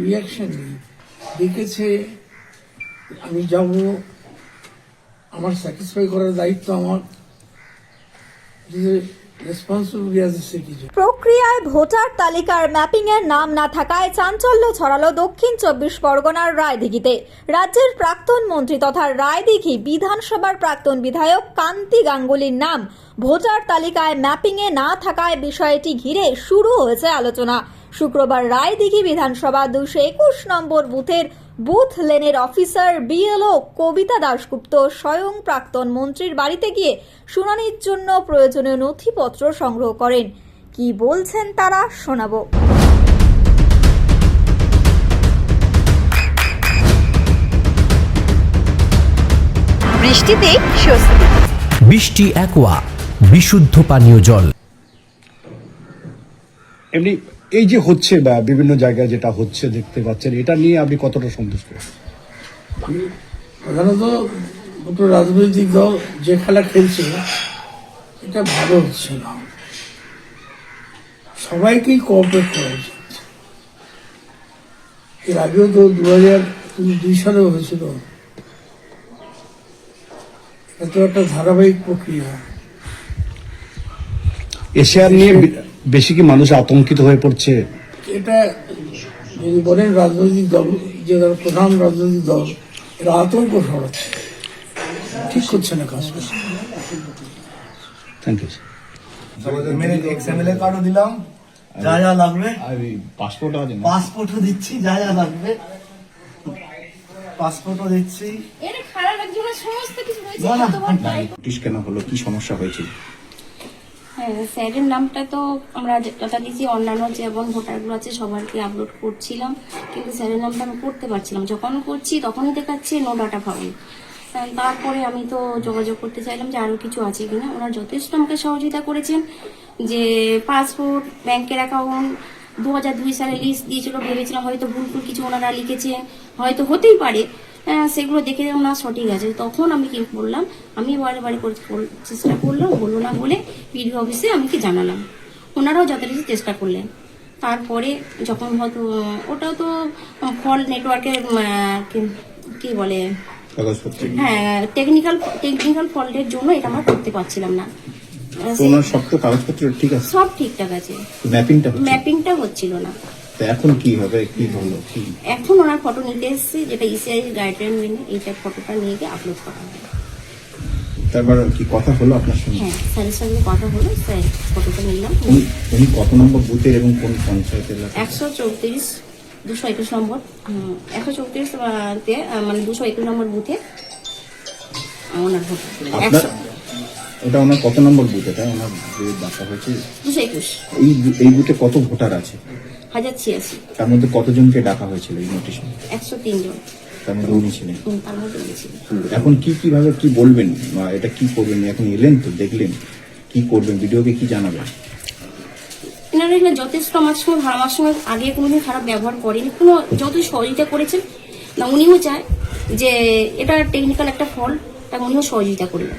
Reaction দেখেছে আমি যাব আমার স্যাটিসফাই করার দায়িত্ব আমার। রেসপন্সিবিলিটি আছে সে সিটিজেন প্রক্রিয়ায় ভোটার তালিকার ম্যাপিংয়ের নাম না থাকায় চাঞ্চল্য ছড়ালো দক্ষিণ চব্বিশ পরগনার রায়দিঘিতে। রাজ্যের প্রাক্তন মন্ত্রী তথা রায়দিঘি বিধানসভার প্রাক্তন বিধায়ক কান্তি গাঙ্গুলির নাম ভোটার তালিকায় ম্যাপিংয়ে না থাকায় বিষয়টি ঘিরে শুরু হয়েছে আলোচনা। শুক্রবার রায়দিঘি বিধানসভা দুশো একুশ নম্বর বুথের বুথ লেনের অফিসার বিএলও কবিতা দাশগুপ্ত স্বয়ং প্রাক্তন মন্ত্রীর বাড়িতে গিয়ে শুনানির জন্য প্রয়োজনীয় নথিপত্র সংগ্রহ করেন। কি বলছেন তারা শোনাবো। বৃষ্টিতে স্বস্তি। বৃষ্টি অ্যাকোয়া বিশুদ্ধ পানীয় জল। এমনি এই যে হচ্ছে বা বিভিন্ন জায়গায় যেটা হচ্ছে দেখতে পাচ্ছেন এটা নিয়ে আপনি কতটা সন্তুষ্ট? আমি প্রধানত দুটো রাজনৈতিক দল যে খেলা খেলছে এটা ভালো হচ্ছে না। সবাইকেই কোঅপারেট করা উচিত। এর আগেও তো দু হাজার দুই সালে হয়েছিল। এটা তো একটা ধারাবাহিক প্রক্রিয়া। এশিয়ার নিয়ে বেশি কি মানুষ আতঙ্কিত হয়ে পড়ছে? এটা যদি বলেন রাজনৈতিক দল যে প্রধান রাজনৈতিক দল এরা আতঙ্ক ছড়াচ্ছে। ঠিক করছে না কাজটা থ্যাংক ইউ কার্ডও দিলাম। যা যা লাগবে। আর পাসপোর্ট আছে পাসপোর্টও দিচ্ছি যা যা লাগবে। পাসপোর্টও দিচ্ছি। এর খারাপ একজনের সমস্ত কিছু হয়েছে না, না, কতবার কেন হলো? কি সমস্যা হয়েছিল হ্যাঁ স্যারের নামটা তো আমরা যথারীতি অন্যান্য যেমন ভোটারগুলো আছে সবারকে আপলোড করছিলাম। কিন্তু স্যারের নামটা আমি করতে পারছিলাম। যখন করছি তখনই দেখাচ্ছে নো ডাটা ফাউন্ড তারপরে আমি তো যোগাযোগ করতে চাইলাম যে আরও কিছু আছে কিনা। ওনারা যথেষ্ট আমাকে সহযোগিতা করেছেন। যে পাসপোর্ট ব্যাংকের অ্যাকাউন্ট দু হাজার দুই সালে লিস্ট দিয়েছিল ভেবেছিলাম হয়তো ভুল ভুল কিছু ওনারা লিখেছে হয়তো হতেই পারে। হ্যাঁ, সেগুলো দেখে ওনার সঠিক আছে। তখন আমি কি করলাম আমি বারে বারে চেষ্টা করলাম হলো না বলে পিডিও অফিসে আমি কি জানালাম। ওনারাও যথারীতি চেষ্টা করলেন। তারপরে যখন হয়তো ওটাও তো ফল নেটওয়ার্কের কি বলে? হ্যাঁ টেকনিক্যাল টেকনিক্যাল ফল্টের জন্য এটা আমরা করতে পারছিলাম না। ওনার সব তো কাগজপত্র ঠিক আছে? সব ঠিকঠাক আছে। ম্যাপিংটা হচ্ছে? ম্যাপিংটা হচ্ছিল না। তো এখন কি হবে? কি হলো? কি? এখন ওনার ফটো নিতে এসেছে যেটা ইসিআই গাইডলাইন মেনে এইটা ফটোটা নিয়ে গিয়ে আপলোড করা হবে। তারপর কি কথা হলো আপনার সঙ্গে? হ্যাঁ স্যারের সঙ্গে কথা হলো স্যার ফটোটা নিলাম। উনি কত নম্বর বুথের এবং কোন পঞ্চায়েত এলাকা একশো চৌত্রিশ দুশো একুশ নম্বর। একশো চৌত্রিশ তে মানে দুশো একুশ নম্বর বুথে ওনার ভোট একশো ওটা ওনার কত নম্বর বুথ এটা ওনার যে ডাকা হয়েছে? দুশো একুশ। এই এই বুথে কত ভোটার আছে? হাজার ছিয়াশি। তার মধ্যে কতজনকে ডাকা হয়েছিল এই নোটিশে একশো তিনজন। তার মধ্যে উনি ছিলেন। এখন কি কীভাবে কি বলবেন? বা এটা কি করবেন? এখন এলেন তো দেখলেন। কি করবেন? ভিডিওকে কি জানাবেন? এনারা এখানে যথেষ্ট আমার সঙ্গে আমার সঙ্গে আগে কোনোদিন খারাপ ব্যবহার করেনি। কোনো যত সহযোগিতা করেছেন না উনিও চায় যে এটা টেকনিক্যাল একটা ফল তা উনিও সহযোগিতা করবেন